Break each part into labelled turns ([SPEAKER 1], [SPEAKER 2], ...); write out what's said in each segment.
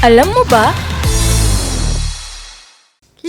[SPEAKER 1] Alam mo ba?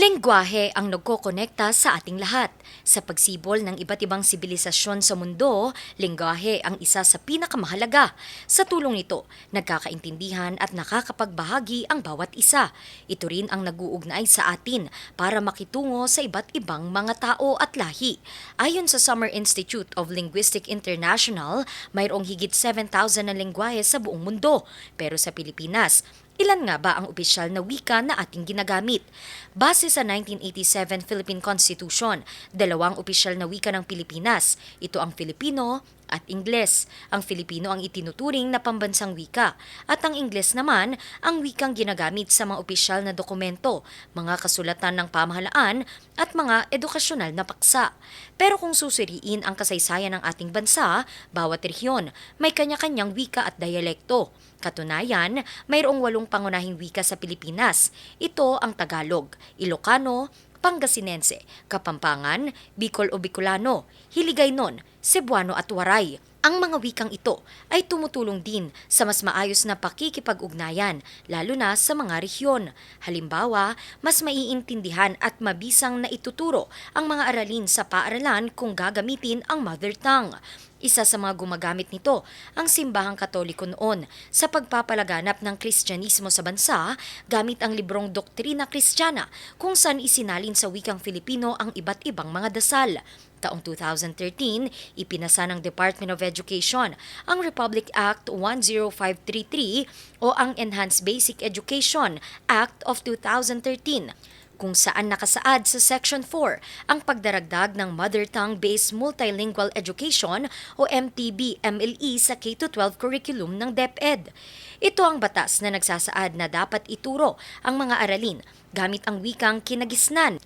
[SPEAKER 2] Lengguwahe ang nagkokonekta sa ating lahat. Sa pagsibol ng iba't ibang sibilisasyon sa mundo, lengguwahe ang isa sa pinakamahalaga. Sa tulong nito, nagkakaintindihan at nakakapagbahagi ang bawat isa. Ito rin ang naguugnay sa atin para makitungo sa iba't ibang mga tao at lahi. Ayon sa Summer Institute of Linguistic International, mayroong higit 7,000 na lengguwahe sa buong mundo. Pero sa Pilipinas, Ilan nga ba ang opisyal na wika na ating ginagamit? Base sa 1987 Philippine Constitution, dalawang opisyal na wika ng Pilipinas. Ito ang Filipino at Ingles. Ang Filipino ang itinuturing na pambansang wika at ang Ingles naman ang wikang ginagamit sa mga opisyal na dokumento, mga kasulatan ng pamahalaan at mga edukasyonal na paksa. Pero kung susuriin ang kasaysayan ng ating bansa, bawat rehiyon may kanya-kanyang wika at dialekto. Katunayan, mayroong walong pangunahing wika sa Pilipinas. Ito ang Tagalog, Ilocano, Pangasinense, Kapampangan, Bicol o Bicolano, Hiligaynon, Cebuano at Waray. Ang mga wikang ito ay tumutulong din sa mas maayos na pakikipag-ugnayan, lalo na sa mga rehiyon. Halimbawa, mas maiintindihan at mabisang na ituturo ang mga aralin sa paaralan kung gagamitin ang mother tongue. Isa sa mga gumagamit nito ang simbahang katoliko noon sa pagpapalaganap ng Kristyanismo sa bansa gamit ang librong Doktrina Kristiyana kung saan isinalin sa wikang Filipino ang iba't ibang mga dasal. Taong 2013, ipinasa ng Department of Education ang Republic Act 10533 o ang Enhanced Basic Education Act of 2013 kung saan nakasaad sa Section 4 ang pagdaragdag ng Mother Tongue-Based Multilingual Education o MTB-MLE sa K-12 curriculum ng DepEd. Ito ang batas na nagsasaad na dapat ituro ang mga aralin gamit ang wikang kinagisnan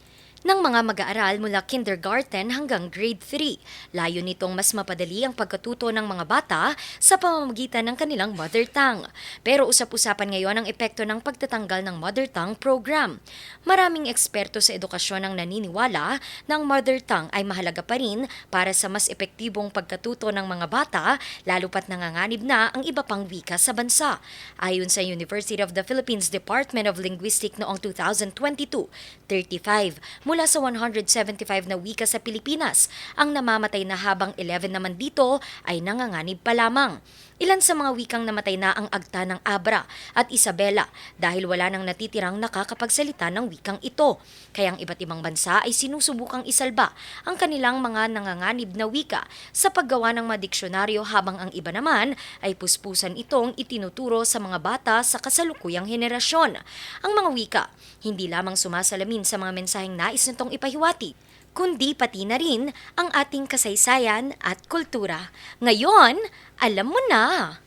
[SPEAKER 2] ng mga mag-aaral mula kindergarten hanggang grade 3. Layo nitong mas mapadali ang pagkatuto ng mga bata sa pamamagitan ng kanilang mother tongue. Pero usap-usapan ngayon ang epekto ng pagtatanggal ng mother tongue program. Maraming eksperto sa edukasyon ang naniniwala na ang mother tongue ay mahalaga pa rin para sa mas epektibong pagkatuto ng mga bata, lalo pat nanganganib na ang iba pang wika sa bansa. Ayon sa University of the Philippines Department of Linguistics noong 2022, 35 mula sa 175 na wika sa Pilipinas. Ang namamatay na habang 11 naman dito ay nanganganib pa lamang. Ilan sa mga wikang namatay na ang agta ng Abra at Isabela dahil wala nang natitirang nakakapagsalita ng wikang ito. Kaya ang iba't ibang bansa ay sinusubukang isalba ang kanilang mga nanganganib na wika sa paggawa ng mga diksyonaryo habang ang iba naman ay puspusan itong itinuturo sa mga bata sa kasalukuyang henerasyon. Ang mga wika hindi lamang sumasalamin sa mga mensaheng nais nitong ipahiwati, kundi pati na rin ang ating kasaysayan at kultura. Ngayon, alam mo na!